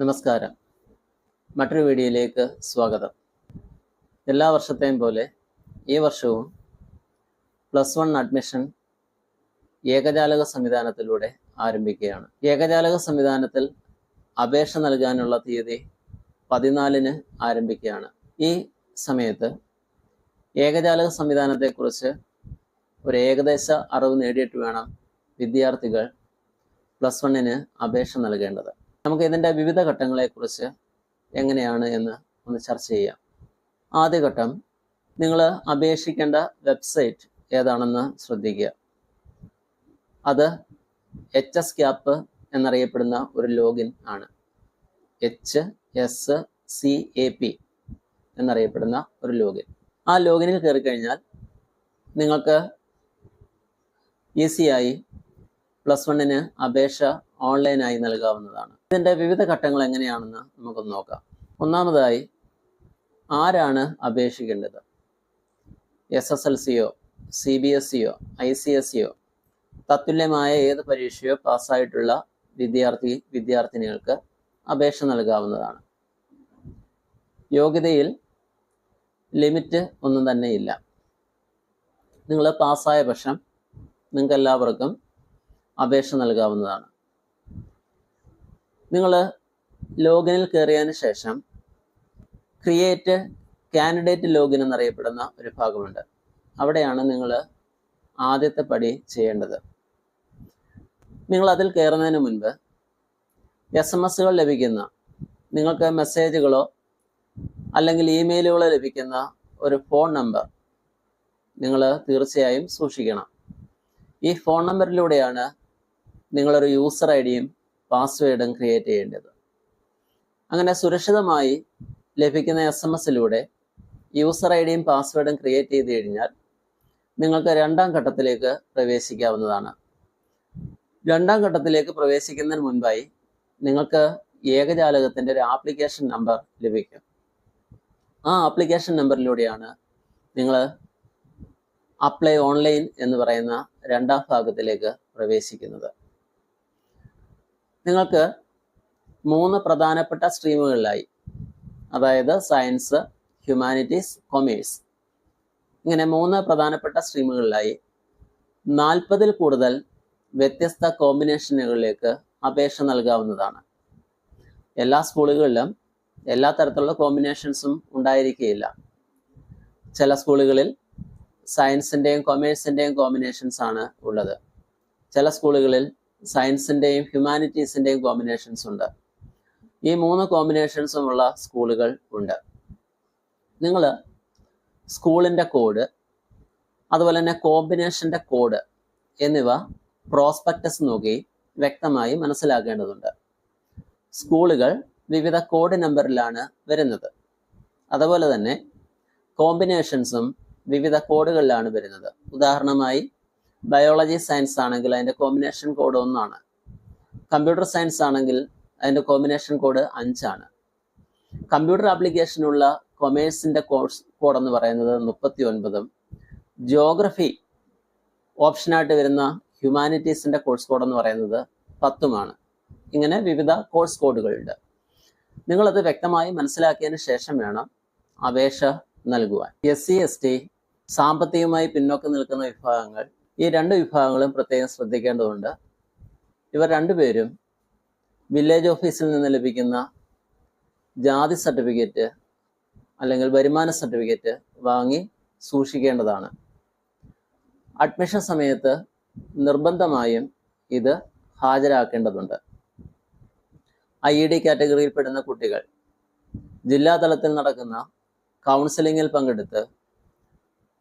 നമസ്കാരം. മറ്റൊരു വീഡിയോയിലേക്ക് സ്വാഗതം. എല്ലാ വർഷത്തെയും പോലെ ഈ വർഷവും പ്ലസ് വൺ അഡ്മിഷൻ ഏകജാലക സംവിധാനത്തിലൂടെ ആരംഭിക്കുകയാണ്. ഏകജാലക സംവിധാനത്തിൽ അപേക്ഷ നൽകാനുള്ള തീയതി പതിനാലിന് ആരംഭിക്കുകയാണ്. ഈ സമയത്ത് ഏകജാലക സംവിധാനത്തെക്കുറിച്ച് ഒരു ഏകദേശ അറിവ് നേടിയിട്ട് വേണം വിദ്യാർത്ഥികൾ പ്ലസ് വണ്ണിന് അപേക്ഷ നൽകേണ്ടത്. നമുക്ക് ഇതിന്റെ വിവിധ ഘട്ടങ്ങളെക്കുറിച്ച് എങ്ങനെയാണ് എന്ന് ഒന്ന് ചർച്ച ചെയ്യാം. ആദ്യഘട്ടം നിങ്ങൾ അപേക്ഷിക്കേണ്ട വെബ്സൈറ്റ് ഏതാണെന്ന് ശ്രദ്ധിക്കുക. അത് എച്ച് എസ് ക്യാപ്പ് എന്നറിയപ്പെടുന്ന ഒരു ലോഗിൻ ആണ്. H S C A P എന്നറിയപ്പെടുന്ന ഒരു ലോഗിൻ. ആ ലോഗിനിൽ കയറി കഴിഞ്ഞാൽ നിങ്ങൾക്ക് ഈസിയായി പ്ലസ് വണ്ണിന് അപേക്ഷ ഓൺലൈനായി നൽകാവുന്നതാണ്. ഇതിന്റെ വിവിധ ഘട്ടങ്ങൾ എങ്ങനെയാണെന്ന് നമുക്കൊന്ന് നോക്കാം. ഒന്നാമതായി ആരാണ് അപേക്ഷിക്കേണ്ടത്? എസ് എസ് എൽ സിയോ സി ബി എസ് സിയോ ഐ സി എസ് സിയോ തത്തുല്യമായ ഏത് പരീക്ഷയോ പാസ്സായിട്ടുള്ള വിദ്യാർത്ഥി വിദ്യാർത്ഥിനികൾക്ക് അപേക്ഷ നൽകാവുന്നതാണ്. യോഗ്യതയിൽ ലിമിറ്റ് ഒന്നും തന്നെ ഇല്ല. നിങ്ങൾ പാസ്സായ പക്ഷം നിങ്ങൾക്ക് എല്ലാവർക്കും അപേക്ഷ നൽകാവുന്നതാണ്. നിങ്ങൾ ലോഗിനിൽ കയറിയതിന് ശേഷം ക്രിയേറ്റ് കാൻഡിഡേറ്റ് ലോഗിൻ എന്നറിയപ്പെടുന്ന ഒരു ഭാഗമുണ്ട്. അവിടെയാണ് നിങ്ങൾ ആദ്യത്തെ പടി ചെയ്യേണ്ടത്. നിങ്ങൾ അതിൽ കയറുന്നതിന് മുൻപ് എസ് എം എസ്സുകൾ ലഭിക്കുന്ന നിങ്ങൾക്ക് മെസ്സേജുകളോ അല്ലെങ്കിൽ ഇമെയിലുകളോ ലഭിക്കുന്ന ഒരു ഫോൺ നമ്പർ നിങ്ങൾ തീർച്ചയായും സൂക്ഷിക്കണം. ഈ ഫോൺ നമ്പറിലൂടെയാണ് നിങ്ങളൊരു യൂസർ ഐ ഡിയും പാസ്വേഡും ക്രിയേറ്റ് ചെയ്യേണ്ടത്. അങ്ങനെ സുരക്ഷിതമായി ലഭിക്കുന്ന എസ് എം എസിലൂടെ യൂസർ ഐ ഡിയും പാസ്വേഡും ക്രിയേറ്റ് ചെയ്ത് കഴിഞ്ഞാൽ നിങ്ങൾക്ക് രണ്ടാം ഘട്ടത്തിലേക്ക് പ്രവേശിക്കാവുന്നതാണ്. രണ്ടാം ഘട്ടത്തിലേക്ക് പ്രവേശിക്കുന്നതിന് മുൻപായി നിങ്ങൾക്ക് ഏകജാലകത്തിന്റെ ഒരു ആപ്ലിക്കേഷൻ നമ്പർ ലഭിക്കും. ആ ആപ്ലിക്കേഷൻ നമ്പറിലൂടെയാണ് നിങ്ങൾ അപ്ലൈ ഓൺലൈൻ എന്ന് പറയുന്ന രണ്ടാം ഭാഗത്തിലേക്ക് പ്രവേശിക്കുന്നത്. നിങ്ങൾക്ക് മൂന്ന് പ്രധാനപ്പെട്ട സ്ട്രീമുകളിലായി. അതായത് സയൻസ് ഹ്യൂമാനിറ്റീസ് കൊമേഴ്സ്. ഇങ്ങനെ മൂന്ന് പ്രധാനപ്പെട്ട സ്ട്രീമുകളിലായി. നാൽപ്പതിൽ കൂടുതൽ വ്യത്യസ്ത കോമ്പിനേഷനുകളിലേക്ക് അപേക്ഷ നൽകാവുന്നതാണ്. എല്ലാ സ്കൂളുകളിലും എല്ലാ തരത്തിലുള്ള കോമ്പിനേഷൻസും ഉണ്ടായിരിക്കുകയില്ല. ചില സ്കൂളുകളിൽ സയൻസിന്റെയും കൊമേഴ്സിന്റെയും കോമ്പിനേഷൻസ് ആണ് ഉള്ളത്. ചില സ്കൂളുകളിൽ സയൻസിന്റെയും ഹ്യൂമാനിറ്റീസിന്റെയും കോമ്പിനേഷൻസ് ഉണ്ട്. ഈ മൂന്ന് കോമ്പിനേഷൻസും ഉള്ള സ്കൂളുകൾ ഉണ്ട്. നിങ്ങൾ സ്കൂളിന്റെ കോഡ് അതുപോലെ തന്നെ കോമ്പിനേഷന്റെ കോഡ് എന്നിവ പ്രോസ്പെക്ടസ് നോക്കി വ്യക്തമായി മനസ്സിലാക്കേണ്ടതുണ്ട്. സ്കൂളുകൾ വിവിധ കോഡ് നമ്പറിലാണ് വരുന്നത്. അതുപോലെ തന്നെ കോമ്പിനേഷൻസും വിവിധ കോഡുകളിലാണ് വരുന്നത്. ഉദാഹരണമായി ബയോളജി സയൻസ് ആണെങ്കിൽ അതിന്റെ കോമ്പിനേഷൻ കോഡ് ഒന്നാണ്. കമ്പ്യൂട്ടർ സയൻസ് ആണെങ്കിൽ അതിന്റെ കോമ്പിനേഷൻ കോഡ് അഞ്ചാണ്. കമ്പ്യൂട്ടർ ആപ്ലിക്കേഷനുള്ള കൊമേഴ്സിന്റെ കോഴ്സ് കോഡ് എന്ന് പറയുന്നത് മുപ്പത്തി ഒൻപതും ജോഗ്രഫി ഓപ്ഷനായിട്ട് വരുന്ന ഹ്യൂമാനിറ്റീസിന്റെ കോഴ്സ് കോഡ് എന്ന് പറയുന്നത് പത്തുമാണ്. ഇങ്ങനെ വിവിധ കോഴ്സ് കോഡുകളുണ്ട് നിങ്ങളത് വ്യക്തമായി മനസ്സിലാക്കിയതിന് ശേഷം വേണം അപേക്ഷ നൽകുവാൻ. എസ് സി എസ് ടി സാമ്പത്തികമായി പിന്നോക്കം നിൽക്കുന്ന വിഭാഗങ്ങൾ ഈ രണ്ട് വിഭാഗങ്ങളും പ്രത്യേകം ശ്രദ്ധിക്കേണ്ടതുണ്ട്. ഇവർ രണ്ടുപേരും വില്ലേജ് ഓഫീസിൽ നിന്ന് ലഭിക്കുന്ന ജാതി സർട്ടിഫിക്കറ്റ് അല്ലെങ്കിൽ വരുമാന സർട്ടിഫിക്കറ്റ് വാങ്ങി സൂക്ഷിക്കേണ്ടതാണ്. അഡ്മിഷൻ സമയത്ത് നിർബന്ധമായും ഇത് ഹാജരാക്കേണ്ടതുണ്ട്. ഐ ഇ ഡി കാറ്റഗറിയിൽപ്പെടുന്ന കുട്ടികൾ ജില്ലാതലത്തിൽ നടക്കുന്ന കൗൺസിലിങ്ങിൽ പങ്കെടുത്ത്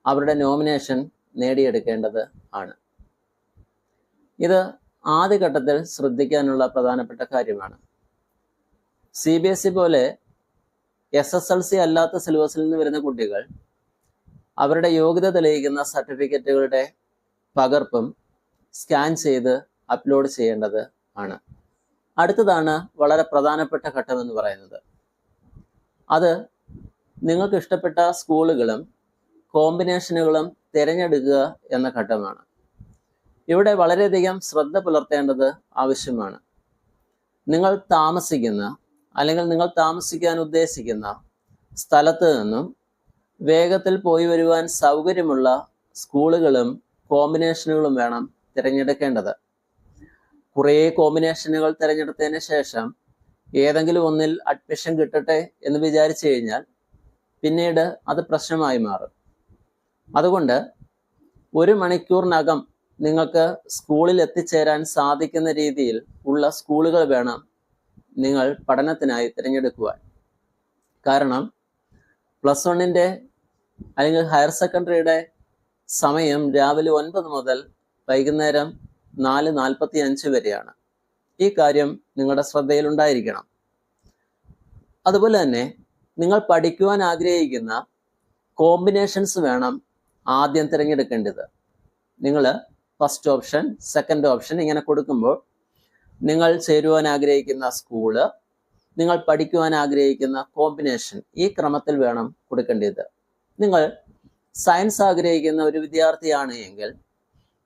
അവരുടെ നോമിനേഷൻ നേടിയെടുക്കേണ്ടത് ആണ്. ഇത് ആദ്യഘട്ടത്തിൽ ശ്രദ്ധിക്കാനുള്ള പ്രധാനപ്പെട്ട കാര്യമാണ്. സി ബി എസ് ഇ പോലെ എസ് എസ് എൽ സി അല്ലാത്ത സിലബസിൽ നിന്ന് വരുന്ന കുട്ടികൾ അവരുടെ യോഗ്യത തെളിയിക്കുന്ന സർട്ടിഫിക്കറ്റുകളുടെ പകർപ്പും സ്കാൻ ചെയ്ത് അപ്ലോഡ് ചെയ്യേണ്ടത് ആണ്. അടുത്തതാണ് വളരെ പ്രധാനപ്പെട്ട ഘട്ടം എന്ന് പറയുന്നത്. അത് നിങ്ങൾക്ക് ഇഷ്ടപ്പെട്ട സ്കൂളുകളും കോമ്പിനേഷനുകളും തിരഞ്ഞെടുക്കുക എന്ന ഘട്ടമാണ്. ഇവിടെ വളരെയധികം ശ്രദ്ധ പുലർത്തേണ്ടത് ആവശ്യമാണ്. നിങ്ങൾ താമസിക്കുന്ന അല്ലെങ്കിൽ നിങ്ങൾ താമസിക്കാൻ ഉദ്ദേശിക്കുന്ന സ്ഥലത്ത് നിന്നും വേഗത്തിൽ പോയി വരുവാൻ സൗകര്യമുള്ള സ്കൂളുകളും കോമ്പിനേഷനുകളും വേണം തിരഞ്ഞെടുക്കേണ്ടത്. കുറേ കോമ്പിനേഷനുകൾ തിരഞ്ഞെടുത്തതിന് ശേഷം ഏതെങ്കിലും ഒന്നിൽ അഡ്മിഷൻ കിട്ടട്ടെ എന്ന് വിചാരിച്ചു കഴിഞ്ഞാൽ പിന്നീട് അത് പ്രശ്നമായി മാറും. അതുകൊണ്ട് ഒരു മണിക്കൂറിനകം നിങ്ങൾക്ക് സ്കൂളിൽ എത്തിച്ചേരാൻ സാധിക്കുന്ന രീതിയിൽ ഉള്ള സ്കൂളുകൾ വേണം നിങ്ങൾ പഠനത്തിനായി തിരഞ്ഞെടുക്കുവാൻ. കാരണം പ്ലസ് വണ്ണിന്റെ അല്ലെങ്കിൽ ഹയർ സെക്കൻഡറിയുടെ സമയം രാവിലെ ഒൻപത് മുതൽ വൈകുന്നേരം നാല് നാൽപ്പത്തി അഞ്ച് വരെയാണ്. ഈ കാര്യം നിങ്ങളുടെ ശ്രദ്ധയിലുണ്ടായിരിക്കണം അതുപോലെ തന്നെ നിങ്ങൾ പഠിക്കുവാൻ ആഗ്രഹിക്കുന്ന കോമ്പിനേഷൻസ് വേണം ആദ്യം തിരഞ്ഞെടുക്കേണ്ടത്. നിങ്ങൾ ഫസ്റ്റ് ഓപ്ഷൻ സെക്കൻഡ് ഓപ്ഷൻ ഇങ്ങനെ കൊടുക്കുമ്പോൾ നിങ്ങൾ ചേരുവാൻ ആഗ്രഹിക്കുന്ന സ്കൂൾ നിങ്ങൾ പഠിക്കുവാൻ ആഗ്രഹിക്കുന്ന കോമ്പിനേഷൻ ഈ ക്രമത്തിൽ വേണം കൊടുക്കേണ്ടത്. നിങ്ങൾ സയൻസ് ആഗ്രഹിക്കുന്ന ഒരു വിദ്യാർത്ഥിയാണ് എങ്കിൽ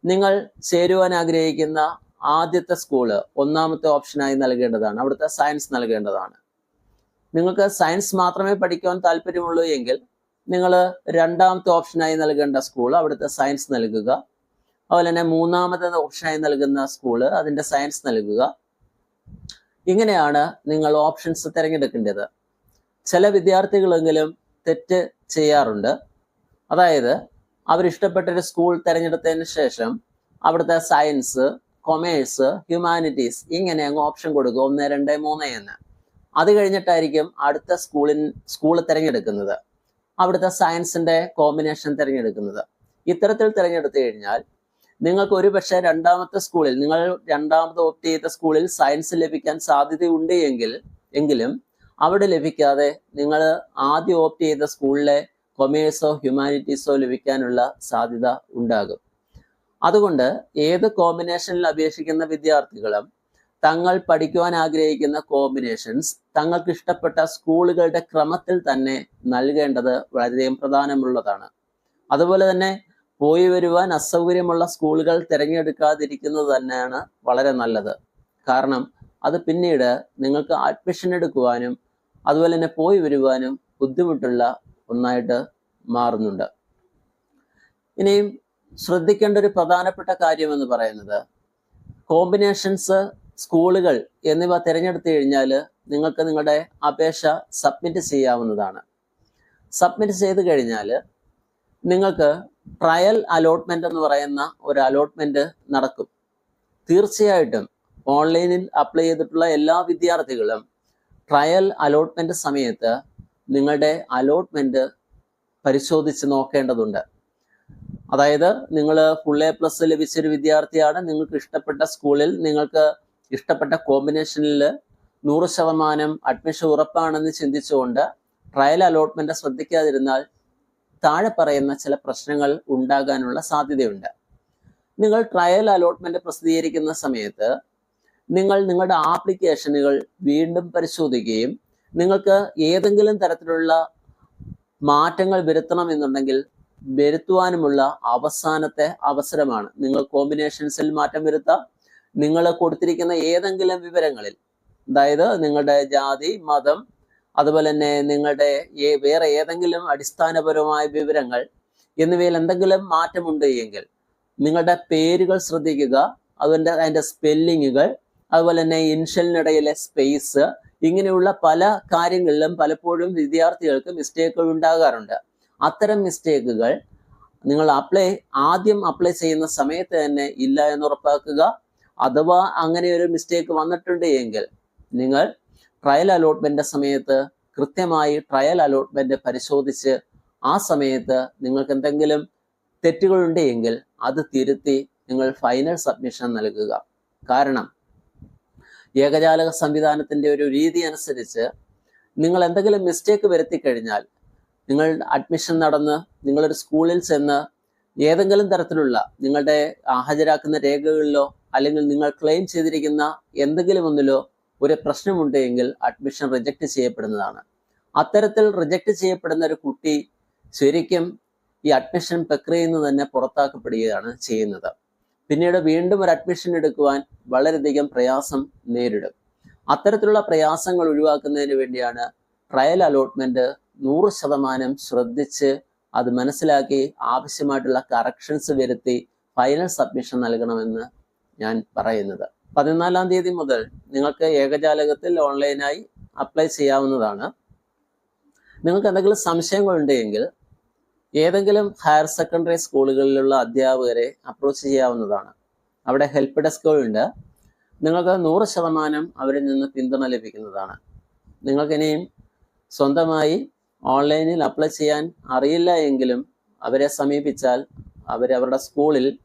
നിങ്ങൾ ചേരുവാൻ ആഗ്രഹിക്കുന്ന ആദ്യത്തെ സ്കൂൾ ഒന്നാമത്തെ ഓപ്ഷനായി നൽകേണ്ടതാണ്. അവിടുത്തെ സയൻസ് നൽകേണ്ടതാണ്. നിങ്ങൾക്ക് സയൻസ് മാത്രമേ പഠിക്കുവാൻ താല്പര്യമുള്ളൂ എങ്കിൽ നിങ്ങൾ രണ്ടാമത്തെ ഓപ്ഷനായി നൽകേണ്ട സ്കൂൾ അവിടുത്തെ സയൻസ് നൽകുക. അതുപോലെ തന്നെ മൂന്നാമത്തെ ഓപ്ഷനായി നൽകുന്ന സ്കൂൾ അതിന്റെ സയൻസ് നൽകുക. ഇങ്ങനെയാണ് നിങ്ങൾ ഓപ്ഷൻസ് തിരഞ്ഞെടുക്കേണ്ടത്. ചില വിദ്യാർത്ഥികളെങ്കിലും തെറ്റ് ചെയ്യാറുണ്ട്. അതായത് അവരിഷ്ടപ്പെട്ടൊരു സ്കൂൾ തിരഞ്ഞെടുത്തതിന് ശേഷം അവിടുത്തെ സയൻസ് കൊമേഴ്സ് ഹ്യൂമാനിറ്റീസ് ഇങ്ങനെ അങ്ങ് ഓപ്ഷൻ കൊടുക്കുക. ഒന്ന് രണ്ട് മൂന്ന് എന്ന്. അത് കഴിഞ്ഞിട്ടായിരിക്കും അടുത്ത സ്കൂളിൻ സ്കൂൾ തിരഞ്ഞെടുക്കുന്നത്. അവിടുത്തെ സയൻസിന്റെ കോമ്പിനേഷൻ തിരഞ്ഞെടുക്കുന്നത്. ഇത്തരത്തിൽ തിരഞ്ഞെടുത്തു കഴിഞ്ഞാൽ നിങ്ങൾക്ക് ഒരു പക്ഷേ രണ്ടാമത്തെ സ്കൂളിൽ നിങ്ങൾ രണ്ടാമത് ഓപ്റ്റ് ചെയ്ത സ്കൂളിൽ സയൻസ് ലഭിക്കാൻ സാധ്യതയുണ്ട് എങ്കിൽ എങ്കിലും അവിടെ ലഭിക്കാതെ നിങ്ങൾ ആദ്യം ഓപ്റ്റ് ചെയ്ത സ്കൂളിലെ കൊമേഴ്സോ ഹ്യൂമാനിറ്റീസോ ലഭിക്കാനുള്ള സാധ്യത ഉണ്ടാകും. അതുകൊണ്ട് ഏത് കോമ്പിനേഷനിൽ അപേക്ഷിക്കുന്ന വിദ്യാർത്ഥികളും തങ്ങൾ പഠിക്കുവാൻ ആഗ്രഹിക്കുന്ന കോമ്പിനേഷൻസ് തങ്ങൾക്ക് ഇഷ്ടപ്പെട്ട സ്കൂളുകളുടെ ക്രമത്തിൽ തന്നെ നൽകേണ്ടത് വളരെയധികം പ്രധാനമുള്ളതാണ്. അതുപോലെ തന്നെ പോയി വരുവാൻ അസൗകര്യമുള്ള സ്കൂളുകൾ തിരഞ്ഞെടുക്കാതിരിക്കുന്നത് തന്നെയാണ് വളരെ നല്ലത്. കാരണം അത് പിന്നീട് നിങ്ങൾക്ക് അഡ്മിഷൻ എടുക്കുവാനും അതുപോലെ തന്നെ പോയി വരുവാനും ബുദ്ധിമുട്ടുള്ള ഒന്നായിട്ട് മാറുന്നുണ്ട്. ഇനിയും ശ്രദ്ധിക്കേണ്ട ഒരു പ്രധാനപ്പെട്ട കാര്യം എന്ന് പറയുന്നത് കോമ്പിനേഷൻസ് സ്കൂളുകൾ എന്നിവ തിരഞ്ഞെടുത്തു കഴിഞ്ഞാൽ നിങ്ങൾക്ക് നിങ്ങളുടെ അപേക്ഷ സബ്മിറ്റ് ചെയ്യാവുന്നതാണ്. സബ്മിറ്റ് ചെയ്ത് കഴിഞ്ഞാൽ നിങ്ങൾക്ക് ട്രയൽ അലോട്ട്മെന്റ് എന്ന് പറയുന്ന ഒരു അലോട്ട്മെന്റ് നടക്കും. തീർച്ചയായിട്ടും ഓൺലൈനിൽ അപ്ലൈ ചെയ്തിട്ടുള്ള എല്ലാ വിദ്യാർത്ഥികളും ട്രയൽ അലോട്ട്മെന്റ് സമയത്ത് നിങ്ങളുടെ അലോട്ട്മെന്റ് പരിശോധിച്ച് നോക്കേണ്ടതുണ്ട്. അതായത് നിങ്ങൾ ഫുൾ എ പ്ലസ് ലഭിച്ചൊരു വിദ്യാർത്ഥിയാണ് നിങ്ങൾക്ക് ഇഷ്ടപ്പെട്ട സ്കൂളിൽ നിങ്ങൾക്ക് ഇഷ്ടപ്പെട്ട കോമ്പിനേഷനിൽ നൂറ് ശതമാനം അഡ്മിഷൻ ഉറപ്പാണെന്ന് ചിന്തിച്ചുകൊണ്ട് ട്രയൽ അലോട്ട്മെന്റ് ശ്രദ്ധിക്കാതിരുന്നാൽ താഴെ പറയുന്ന ചില പ്രശ്നങ്ങൾ ഉണ്ടാകാനുള്ള സാധ്യതയുണ്ട്. നിങ്ങൾ ട്രയൽ അലോട്ട്മെന്റ് പ്രസിദ്ധീകരിക്കുന്ന സമയത്ത് നിങ്ങൾ നിങ്ങളുടെ ആപ്ലിക്കേഷനുകൾ വീണ്ടും പരിശോധിക്കുകയും നിങ്ങൾക്ക് ഏതെങ്കിലും തരത്തിലുള്ള മാറ്റങ്ങൾ വരുത്തണം എന്നുണ്ടെങ്കിൽ വരുത്തുവാനുമുള്ള അവസാനത്തെ അവസരമാണ്. നിങ്ങൾ കോമ്പിനേഷൻസിൽ മാറ്റം വരുത്താം. നിങ്ങൾ കൊടുത്തിരിക്കുന്ന ഏതെങ്കിലും വിവരങ്ങളിൽ അതായത് നിങ്ങളുടെ ജാതി മതം അതുപോലെ തന്നെ നിങ്ങളുടെ വേറെ ഏതെങ്കിലും അടിസ്ഥാനപരമായ വിവരങ്ങൾ എന്നിവയിൽ എന്തെങ്കിലും മാറ്റമുണ്ട് എങ്കിൽ നിങ്ങളുടെ പേരുകൾ ശ്രദ്ധിക്കുക അതുപോലെ അതിന്റെ സ്പെല്ലിങ്ങുകൾ അതുപോലെ തന്നെ ഇൻഷലിനിടയിലെ സ്പേസ് ഇങ്ങനെയുള്ള പല കാര്യങ്ങളിലും പലപ്പോഴും വിദ്യാർത്ഥികൾക്ക് മിസ്റ്റേക്കുകൾ ഉണ്ടാകാറുണ്ട്. അത്തരം മിസ്റ്റേക്കുകൾ നിങ്ങൾ അപ്ലൈ ആദ്യം അപ്ലൈ ചെയ്യുന്ന സമയത്ത് തന്നെ ഇല്ല എന്ന് ഉറപ്പാക്കുക. അഥവാ അങ്ങനെ ഒരു മിസ്റ്റേക്ക് വന്നിട്ടുണ്ട് എങ്കിൽ നിങ്ങൾ ട്രയൽ അലോട്ട്മെന്റ് സമയത്ത് കൃത്യമായി ട്രയൽ അലോട്ട്മെന്റ് പരിശോധിച്ച് ആ സമയത്ത് നിങ്ങൾക്ക് എന്തെങ്കിലും തെറ്റുകളുണ്ട് എങ്കിൽ അത് തിരുത്തി നിങ്ങൾ ഫൈനൽ സബ്മിഷൻ നൽകുക. കാരണം ഏകജാലക സംവിധാനത്തിന്റെ ഒരു രീതി അനുസരിച്ച് നിങ്ങൾ എന്തെങ്കിലും മിസ്റ്റേക്ക് വരുത്തി കഴിഞ്ഞാൽ നിങ്ങൾ അഡ്മിഷൻ നടന്ന് നിങ്ങളൊരു സ്കൂളിൽ ചെന്ന് ഏതെങ്കിലും തരത്തിലുള്ള നിങ്ങളുടെ ഹാജരാക്കുന്ന രേഖകളിലോ അല്ലെങ്കിൽ നിങ്ങൾ ക്ലെയിം ചെയ്തിരിക്കുന്ന എന്തെങ്കിലും ഒന്നിലോ ഒരു പ്രശ്നമുണ്ട് എങ്കിൽ അഡ്മിഷൻ റിജക്റ്റ് ചെയ്യപ്പെടുന്നതാണ്. അത്തരത്തിൽ റിജക്റ്റ് ചെയ്യപ്പെടുന്ന ഒരു കുട്ടി ശരിക്കും ഈ അഡ്മിഷൻ പ്രക്രിയയിൽ നിന്ന് തന്നെ പുറത്താക്കപ്പെടുകയാണ് ചെയ്യുന്നത്. പിന്നീട് വീണ്ടും ഒരു അഡ്മിഷൻ എടുക്കുവാൻ വളരെയധികം പ്രയാസം നേരിടും. അത്തരത്തിലുള്ള പ്രയാസങ്ങൾ ഒഴിവാക്കുന്നതിന് വേണ്ടിയാണ് ട്രയൽ അലോട്ട്മെന്റ് നൂറ് ശതമാനം ശ്രദ്ധിച്ച് അത് മനസ്സിലാക്കി ആവശ്യമായിട്ടുള്ള കറക്ഷൻസ് വരുത്തി ഫൈനൽ സബ്മിഷൻ നൽകണമെന്ന് ഞാൻ പറയുന്നത്. പതിനാലാം തീയതി മുതൽ നിങ്ങൾക്ക് ഏകജാലകത്തിൽ ഓൺലൈനായി അപ്ലൈ ചെയ്യാവുന്നതാണ്. നിങ്ങൾക്ക് എന്തെങ്കിലും സംശയങ്ങളുണ്ടെങ്കിൽ ഏതെങ്കിലും ഹയർ സെക്കൻഡറി സ്കൂളുകളിലുള്ള അധ്യാപകരെ അപ്രോച്ച് ചെയ്യാവുന്നതാണ്. അവിടെ ഹെൽപ്പ് ഡെസ്കുകളുണ്ട് നിങ്ങൾക്ക് നൂറ് ശതമാനം അവരിൽ നിന്ന് പിന്തുണ ലഭിക്കുന്നതാണ്. നിങ്ങൾക്കിനിയും സ്വന്തമായി ഓൺലൈനിൽ അപ്ലൈ ചെയ്യാൻ അറിയില്ല എങ്കിലും അവരെ സമീപിച്ചാൽ അവർ അവരുടെ സ്കൂളിൽ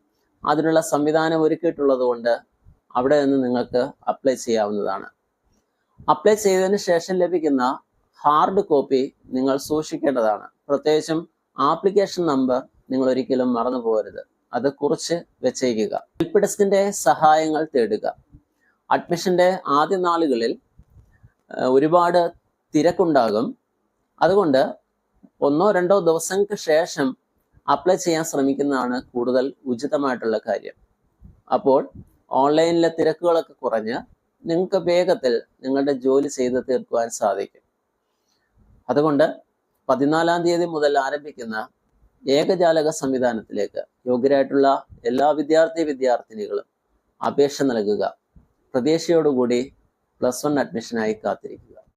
അതിനുള്ള സംവിധാനം ഒരുക്കിയിട്ടുള്ളത് കൊണ്ട് അവിടെ നിന്ന് നിങ്ങൾക്ക് അപ്ലൈ ചെയ്യാവുന്നതാണ്. അപ്ലൈ ചെയ്തതിന് ശേഷം ലഭിക്കുന്ന ഹാർഡ് കോപ്പി നിങ്ങൾ സൂക്ഷിക്കേണ്ടതാണ്. പ്രത്യേകിച്ചും ആപ്ലിക്കേഷൻ നമ്പർ നിങ്ങൾ ഒരിക്കലും മറന്നു പോകരുത്. അത് കുറിച്ച് വെച്ചേക്കുക. ഹെൽപ്പ് സഹായങ്ങൾ തേടുക. അഡ്മിഷന്റെ ആദ്യ നാളുകളിൽ ഒരുപാട് തിരക്കുണ്ടാകും. അതുകൊണ്ട് ഒന്നോ രണ്ടോ ദിവസങ്ങൾക്ക് ശേഷം അപ്ലൈ ചെയ്യാൻ ശ്രമിക്കുന്നതാണ് കൂടുതൽ ഉചിതമായിട്ടുള്ള കാര്യം. അപ്പോൾ ഓൺലൈനിലെ തിരക്കുകളൊക്കെ കുറഞ്ഞ് നിങ്ങൾക്ക് വേഗത്തിൽ നിങ്ങളുടെ ജോലി ചെയ്ത് തീർക്കുവാൻ സാധിക്കും. അതുകൊണ്ട് പതിനാലാം തീയതി മുതൽ ആരംഭിക്കുന്ന ഏകജാലക സംവിധാനത്തിലേക്ക് യോഗ്യരായിട്ടുള്ള എല്ലാ വിദ്യാർത്ഥി വിദ്യാർത്ഥിനികളും അപേക്ഷ നൽകുക. പ്രതീക്ഷയോടുകൂടി പ്ലസ് വൺ അഡ്മിഷനായി കാത്തിരിക്കുക.